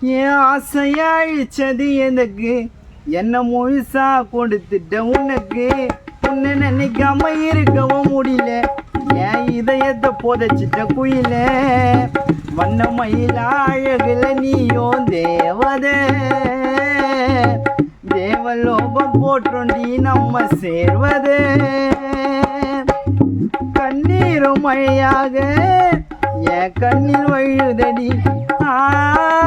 என் ஆசைய அழிச்சது எனக்கு. என்ன முழுசா கொடுத்துட்ட உனக்கு? உன்னை நினைக்காம இருக்கவும் முடியல. என் இதயத்தை புதைச்சிட்ட குயில. வண்ண மயில அழகுல நீயோ தேவத. தேவலோகம் போற்றொண்டி நம்ம சேர்வது. கண்ணீரும் மழையாக என் கண்ணில் வழுதடி. ஆ,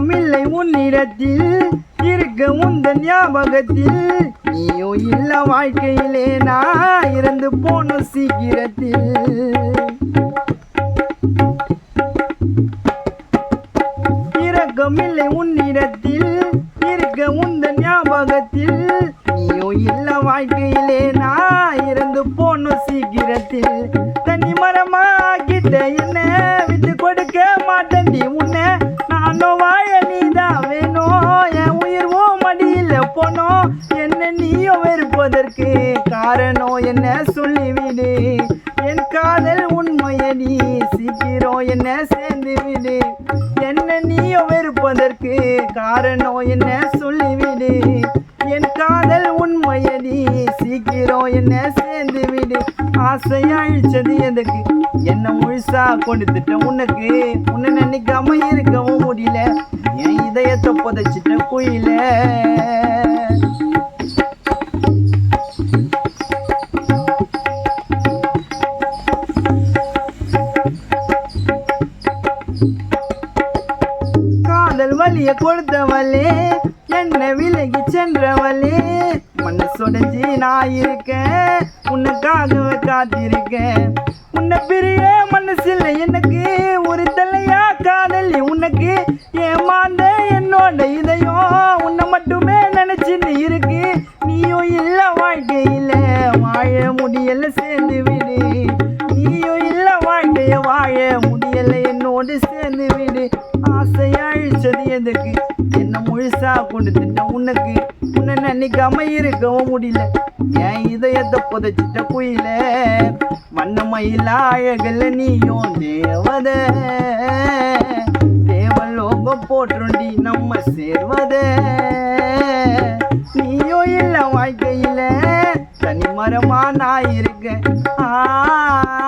இரக்கமில்லை உன்னிடத்தில் இருக்க உந்தன் ஞாபகத்தில். நீயோ இல்ல வாழ்க்கையிலே நான் இறந்து போன சீக்கிரத்தில். இறக்கம் இல்லை உன்னிடத்தில் இருக்க உந்தன் ஞாபகத்தில். நீயோ இல்ல வாழ்க்கையிலே நான் இறந்து போன சீக்கிரத்தில். தனி மரமா என்ன விட்டு கொடுக்க மாட்டேன்டி உன்னை. வெறுப்பதற்கு காரணம் என்ன சொல்லிவிடு? என் காதல் உண்மையை நீ சீக்கிரம் என்ன சேர்ந்து விடு என்ன நீயும் வெறுப்பதற்கு காரணம் என்ன சொல்லிவிடு? என் காதல் உண்மையடி சீக்கிரம் என்ன சேர்ந்து விடு ஆசை அழிச்சது எதுக்கு? என்ன முழுசா கொடுத்துட்ட உனக்கு? உன்னை நினைக்காம இருக்கவும் முடியல. என் இதயத்தை புதைச்சிட்ட குயில. காதல் வலிய கொடுத்தவளே. என்ன விலகி சென்றவளே. மனசுடைஞ்சி நான் இருக்கேன் உனக்காகவே காத்திருக்கேன். உன்னை பிரிய மனசில் எனக்கு ஒரு தலையா காதல் உனக்கு ஏமாந்த என்னோட இதயம். உன்னை மட்டுமே நினைச்சுன்னு இருக்கு. நீயும் இல்லை வாழ்க்கையில். வாழ முடியல சேர்ந்து விடு. அழிச்சது எதுக்கு? என்ன முழுசா கொண்டு திட்ட உனக்கு. உன்னை நினைக்காம இருக்கவும் முடியல. என் இதயத்தை புதைச்சிட்ட குயில? வண்ணமயில அழகல நீயும் தேவத. தேவலோகம் போற்றுண்டி நம்ம சேர்வத. நீயோ இல்ல வாழ்க்கையில. தனி மரமா நான் இருக்கேன். ஆ